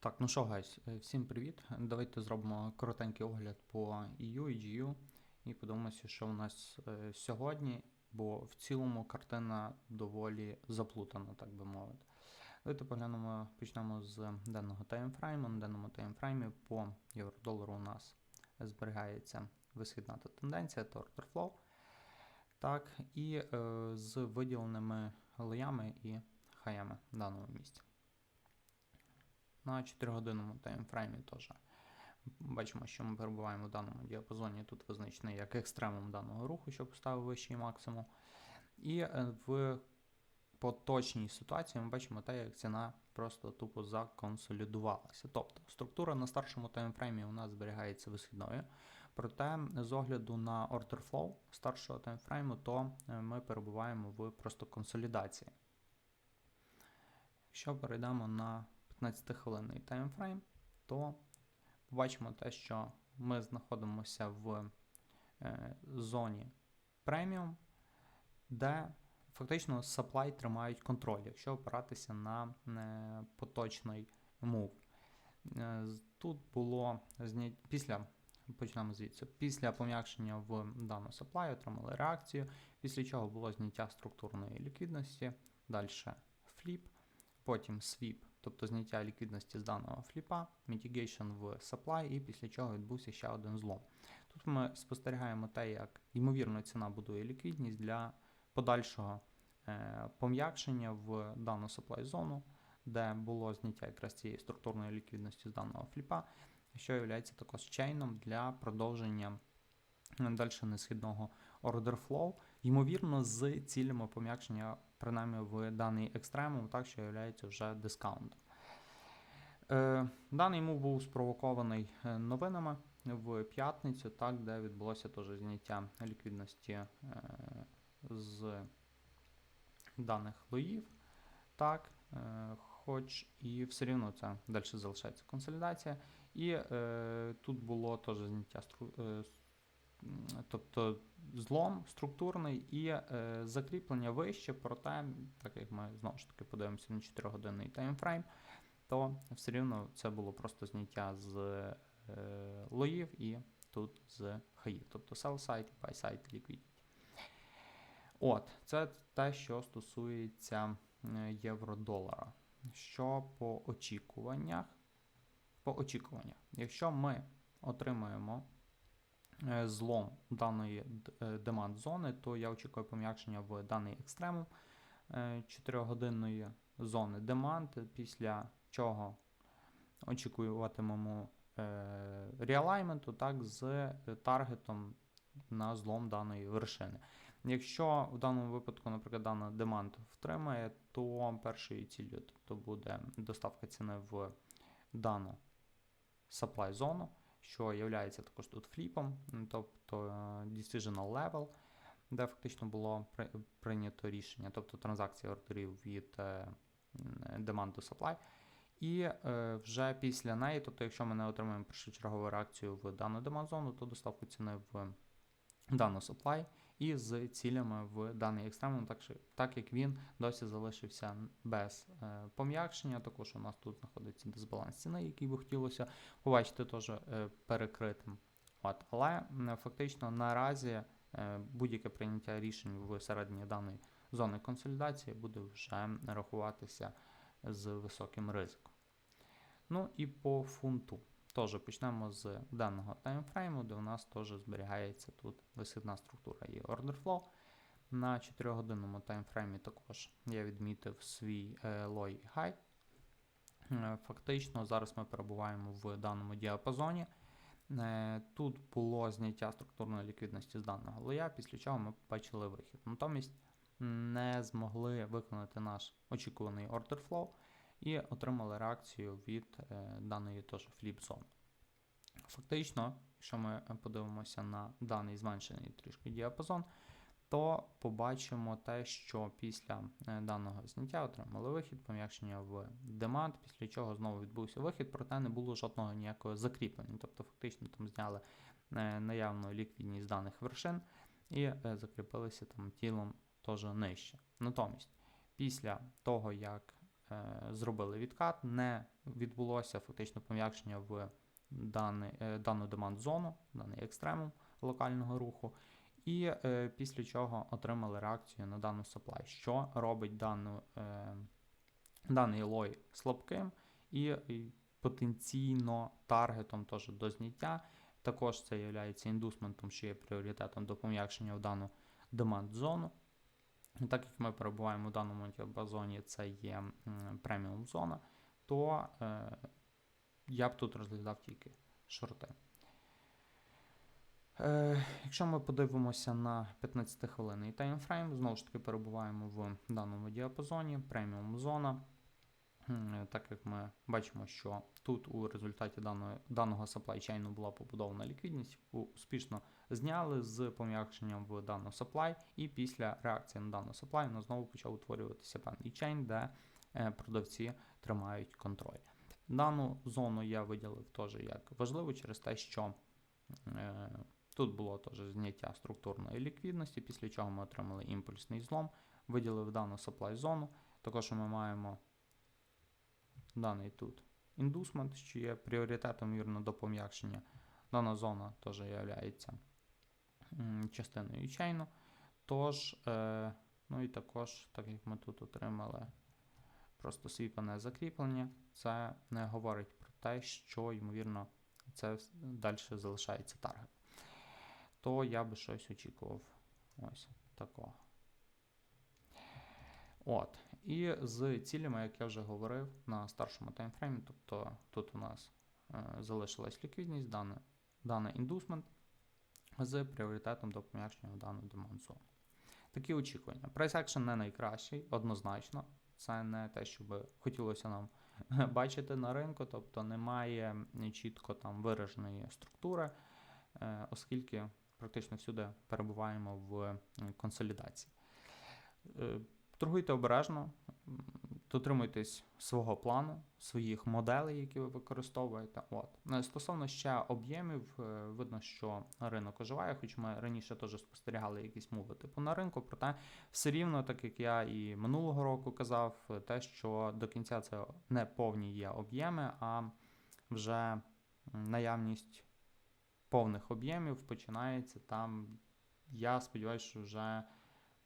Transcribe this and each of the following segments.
Так, ну що, гайс, е, всім привіт. Давайте зробимо коротенький огляд по EU і GU і подивимося, що у нас е, сьогодні, бо в цілому картина доволі заплутана, так би мовити. Давайте поглянемо, почнемо з денного таймфрейму. На денному таймфреймі по євро-долару у нас зберігається висхідна та тенденція, order flow. Так, і е, з виділеними лоями і хаями в даному місці. На 4-годинному таймфреймі теж бачимо, що ми перебуваємо в даному діапазоні. Тут визначений як екстремум даного руху, що поставив вищий максимум. І е, в поточній ситуації ми бачимо те, як ціна просто тупо законсолідувалася. Тобто структура на старшому таймфреймі у нас зберігається висхідною. Проте, з огляду на order flow старшого таймфрейму, то е, ми перебуваємо в просто консолідації. Якщо перейдемо на 15-хвилинний таймфрейм, то побачимо те, що ми знаходимося в е, зоні преміум, де фактично supply тримають контроль, якщо опиратися на е, поточний мув. Е, тут було після. Почнемо звідси. Після пом'якшення в дану supply отримали реакцію, після чого було зняття структурної ліквідності, далі фліп, потім свіп, тобто зняття ліквідності з даного фліпа, mitigation в supply, і після чого відбувся ще один злом. Тут ми спостерігаємо те, як ймовірно ціна будує ліквідність для подальшого е, пом'якшення в дану supply зону, де було зняття якраз цієї структурної ліквідності з даного фліпа, що є також чейном для продовження далі несхідного order flow, ймовірно, з цілями пом'якшення, принаймні в даний екстремум, так що є вже дискаунтом. Е, Даний мув був спровокований е, новинами в п'ятницю, так, де відбулося теж зняття ліквідності е, з даних лоїв. Так, Хоч і все рівно це далі залишається консолідація. І е, тут було теж зняття стру, тобто злом структурний і е, закріплення вище, проте, так як ми знову ж таки подивимося на 4-годинний таймфрейм, то все рівно це було просто зняття з е, лоїв і тут з хаїв, тобто sell side і buy side liquidity. От, це те, що стосується євро-долара. Що по очікуваннях? По очікуваннях, якщо ми отримаємо Е, злом даної демант зони, то я очікую пом'якшення в даний екстремум 4-годинної е, зони демант, після чого очікуватимемо е, реалайменту так, з таргетом на злом даної вершини. Якщо в даному випадку, наприклад, дана демант втримає, то першою ціллю тобто буде доставка ціни в дану supply зону що є також тут фліпом, тобто е, decisional level, де фактично було прийнято рішення, тобто транзакція ордерів від е, demand до supply. І е, вже після неї, тобто, якщо ми не отримаємо першочергову реакцію в дану демон-зону, то доставку ціни в дану supply і з цілями в даний екстремум, так так як він досі залишився без е, пом'якшення. Також у нас тут знаходиться дисбаланс ціни, який би хотілося побачити теж е, перекритим. От, Але е, фактично наразі е, будь-яке прийняття рішень в середині даної зони консолідації буде вже рахуватися з високим ризиком. Ну і по фунту. Теж почнемо з даного таймфрейму, де у нас теж зберігається тут висидна структура і order flow. На 4-годинному таймфреймі також я відмітив свій е, low і high. Е, фактично, зараз ми перебуваємо в даному діапазоні. Е, тут було зняття структурної ліквідності з даного лоя, після чого ми побачили вихід. Натомість не змогли виконати наш очікуваний order flow і отримали реакцію від е, даної теж фліп-зони. Фактично, якщо ми подивимося на даний зменшений трішки діапазон, то побачимо те, що після е, даного зняття отримали вихід, пом'якшення в демант, після чого знову відбувся вихід, проте не було жодного ніякого закріплення. Тобто, фактично там зняли е, наявну ліквідність даних вершин і закріпилися там тілом теж нижче. Натомість, після того, як е, зробили відкат, не відбулося фактично пом'якшення в даний, е, дану демант зону, даний екстремум локального руху. І е, після чого отримали реакцію на дану supply, що робить дану, е, даний лой слабким і, потенційно таргетом теж до зняття. Також це є індусментом, що є пріоритетом до пом'якшення в дану демант зону. Так як ми перебуваємо в даному діапазоні, це є преміум зона, то е, я б тут розглядав тільки шорти. Е, якщо ми подивимося на 15 хвилинний таймфрейм, знову ж таки перебуваємо в даному діапазоні, преміум зона. Так як ми бачимо, що тут у результаті даної, даного supply chain була побудована ліквідність, успішно зняли з пом'якшенням в дану supply, і після реакції на дану supply нас знову почав утворюватися певний чейн, де е, продавці тримають контроль. Дану зону я виділив теж як важливу через те, що е, тут було теж зняття структурної ліквідності, після чого ми отримали імпульсний злом, виділив дану supply зону. Також ми маємо даний тут індусмент, що є пріоритетом вірно до пом'якшення. Дана зона теж є частиною чейну. Тож, е, ну і також, так як ми тут отримали просто свіпане закріплення, це не говорить про те, що, ймовірно, це далі залишається таргет. То я би щось очікував. Ось такого. От. І з цілями, як я вже говорив, на старшому таймфреймі, тобто тут у нас е, залишилась ліквідність, даний, даний індусмент з пріоритетом до пом'якшення в дану. Такі очікування. Price action не найкращий, однозначно. Це не те, що би хотілося нам бачити на ринку, тобто немає чітко там вираженої структури, е, оскільки практично всюди перебуваємо в е, консолідації. Торгуйте обережно, дотримуйтесь свого плану, своїх моделей, які ви використовуєте. От. Е, Стосовно ще об'ємів, е, видно, що ринок оживає, хоч ми раніше теж спостерігали якісь мови типу на ринку, проте все рівно, так як я і минулого року казав, те, що до кінця це не повні є об'єми, а вже наявність повних об'ємів починається там. Я сподіваюся, що вже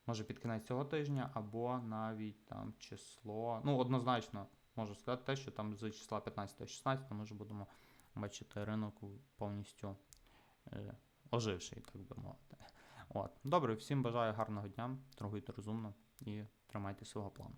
може під кінець цього тижня, або навіть там число. Ну, однозначно можу сказати те, що там з числа 15-16 ми вже будемо бачити ринок повністю е, оживший, так би мовити. От. Добре, всім бажаю гарного дня, торгуйте розумно і тримайте свого плану.